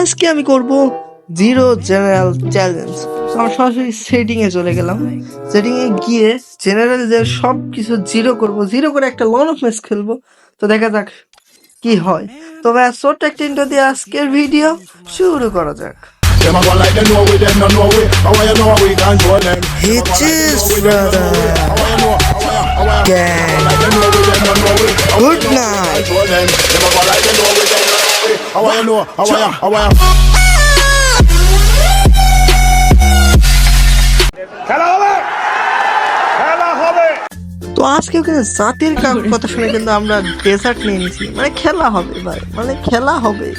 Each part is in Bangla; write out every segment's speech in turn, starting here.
আজকে আমি করব জিরো জেনারেল চ্যালেঞ্জ আমি সরাসরি সেটিংয়ে চলে গেলাম। সেটিংয়ে গিয়ে জেনারেলদের সব কিছু জিরো করব। জিরো করে একটা লন অফ ম্যাচ খেলব। তো দেখা যাক কি হয়। তো ভাই ছোট্ট একটা ইন্টো দিয়ে আজকের ভিডিও শুরু করা যাক। Good night. How you know? How you, how you? তো আজকে ওখানে জাতির কা- কথা শুনে কিন্তু আমরা ডেজার্ট নিয়ে নিয়েছি মানে খেলা হবে ভাই মানে খেলা হবে।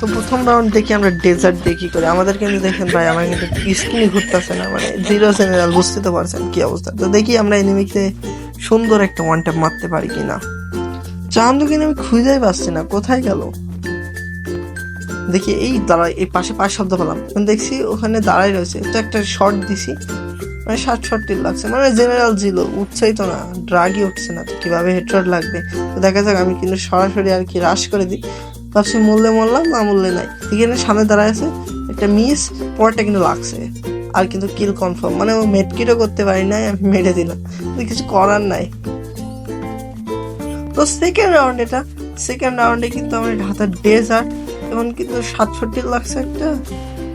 তো প্রথম রাউন্ড দেখি আমরা ডেজার্ট দেখি করে। আমাদের কিন্তু দেখেন ভাই আমার কিন্তু স্কিনই ঘুরতেছে না। মানে জিরো জেনারেল বুঝতে তো পারছেন কি অবস্থা। তো দেখি আমরা এনিমিকে সুন্দর একটা ওয়ান ট্যাপ মারতে পারি কিনা। চান্দু কিন্তু আমি খুঁজেই পাচ্ছি না। কোথায় গেল? দেখি এই দাঁড়াই এই পাশে পাঁচ শব্দ পেলাম। দেখছি ওখানে দাঁড়াই রয়েছে। তো একটা শর্ট দিছি। মানে ষাট ষাটটি লাগছে। মানে জেনারেল ছিল, উঠছেই তো না ড্রাগই উঠছে না। তো কীভাবে হেডশট লাগবে? তো দেখা যাক, আমি কিন্তু সরাসরি আর কি রাশ করে দিই। ভাবছি মূল্যে মরলাম, না মূল্যে নাই। এখানে সামনে দাঁড়ায় আছে একটা মিস পরটা কিন্তু লাগছে। আর কিন্তু কিল কনফার্ম মানে ও মেটকিটও করতে পারি নাই, আমি মেরে দিলাম। কিছু করার নাই। তো সেকেন্ড রাউন্ড এটা। সেকেন্ড রাউন্ডে কিন্তু আমার হাতের ডেজার্ট এবং কিন্তু সাতষট্টি লাগছে একটা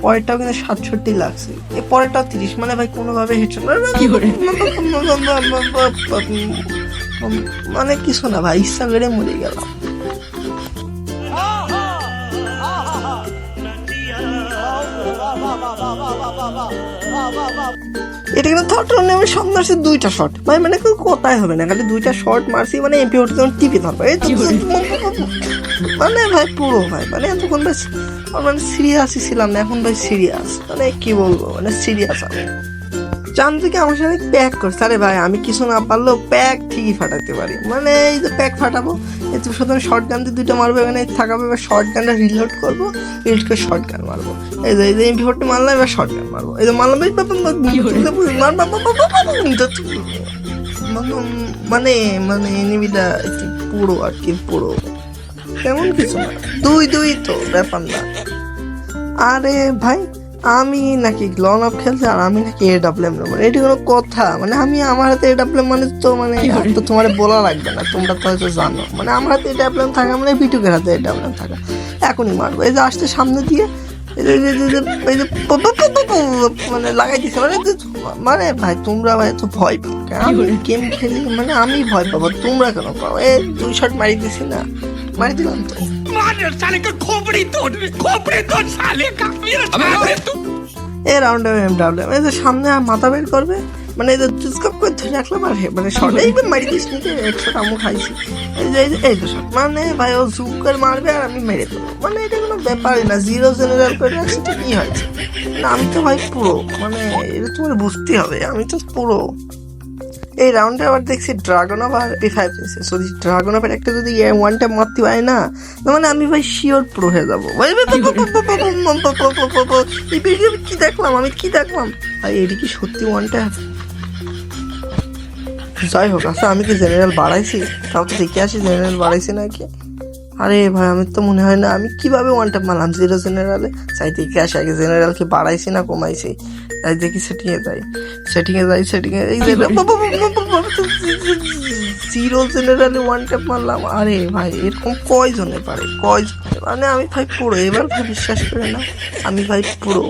পরেরটাও কিন্তু সাতষট্টি লাগছে এই পরেরটাও তিরিশ মানে ভাই কোনোভাবে হেডশট মানে কিছু না ভাই ইচ্ছা করে মরে গেলাম এটা কিন্তু থার্ড রাউন্ডে আমি সব মারছি দুইটা শট ভাই মানে কেউ কোথায় হবে না? খালি দুইটা শট মারছি মানে এমপি ওটা যখন টিপে ধরবে। মানে ভাই পুরো ভাই মানে এতক্ষণ ভাই মানে সিরিয়াসই ছিলাম না এখন ভাই সিরিয়াস মানে কি বলব? মানে সিরিয়াস আমি। চান থেকে আমার সাথে প্যাক করছে আরে ভাই আমি কিছু না পারলেও প্যাক ঠিকই ফাটাতে পারি মানে এই যে প্যাক ফাটাবো এই তো শুধু শর্ট গান দিয়ে দুটো মারবো এখানে থাকাবো এবার শর্ট গানটা রিলোড করব রিলোড করে শর্ট গান মারবো এই যে এই যে এমপি মারলাম এবার শর্ট গান মারবো এই যে মারলাম মানে- মানে মানে এনিমিটা পুরো আর কি পুরো তেমন কিছু না দুই দুই তো ব্যাপার না আরে ভাই আমি নাকি গ্লন অফ খেলছি আর আমি নাকি এ ডাব্লিউএম নেব। এটি কোনো কথা। মানে আমি আমার হাতে এ ডাব্লিউএম মানে তো মানে তো তোমার বলা লাগবে না। তোমরা তো হয়তো জানো। মানে আমার হাতে এ ডাব্লিউএম থাকা মানে বিটুকের হাতে এ ডাব্লিউএম থাকা। এখনই মারবো। এই যে আসতে সামনে দিয়ে মানে লাগাই দিছে। মানে মানে ভাই তোমরা ভাই তো ভয় পাও। কেন? আমি গেম খেলি মানে আমি ভয় পাবো। তোমরা কেন পাও? এই দুই শট মারি দিছি না। মার দিলাম তো মার খোপড়ি তোর খোপড়ি তোর শালিকা এ রাউন্ড অফ এমডাব্লিউ এই যে সামনে মাথা বের করবে? মানে এই যে চুচকাপ করে ধরে রাখলাম আর মানে শর্টেই মারি দিস নি একশো আমু খাইছি। এই যে, এই তো মানে ভাই, ও জুম করে মারবে আর আমি মেরে দেবো। মানে এটা কোনো ব্যাপারই না। জিরো জেনারেল করে রাখছি ঠিকই হয়েছে না, আমি তো ভাই পুরো। মানে এটা তোমার বুঝতেই হবে। আমি তো পুরো। এই রাউন্ডে আবার দেখছি ড্রাগন আবার পি ফাইভ এসে যদি ড্রাগন আবার একটা যদি ওয়ান মারতে পারে না মানে আমি ভাই শিওর প্রো হয়ে যাব কি দেখলাম আমি কি দেখলাম ভাই এটি কি সত্যি ওয়ানটা আছে যাই হোক আচ্ছা আমি কি জেনারেল বাড়াইছি তাও তো দেখে আসি জেনারেল বাড়াইছি নাকি আরে ভাই আমি তো মনে হয় না আমি কীভাবে ওয়ান টাইম মারলাম? জিরো জেনারেলে চাই দেখে আসি? আগে জেনারেলকে বাড়াইছি না কমাইছি? তাই দেখি সেটিংয়ে যাই। সেটিংয়ে যাই সেটিংয়ে এই জিরো জেনারেলে ওয়ান ট্যাপ মারলাম। আরে ভাই এরকম কয়জনে পারে? কয়জনে মানে আমি ভাই পুরো এবার ভাই বিশ্বাস করে না আমি ভাই পুরো।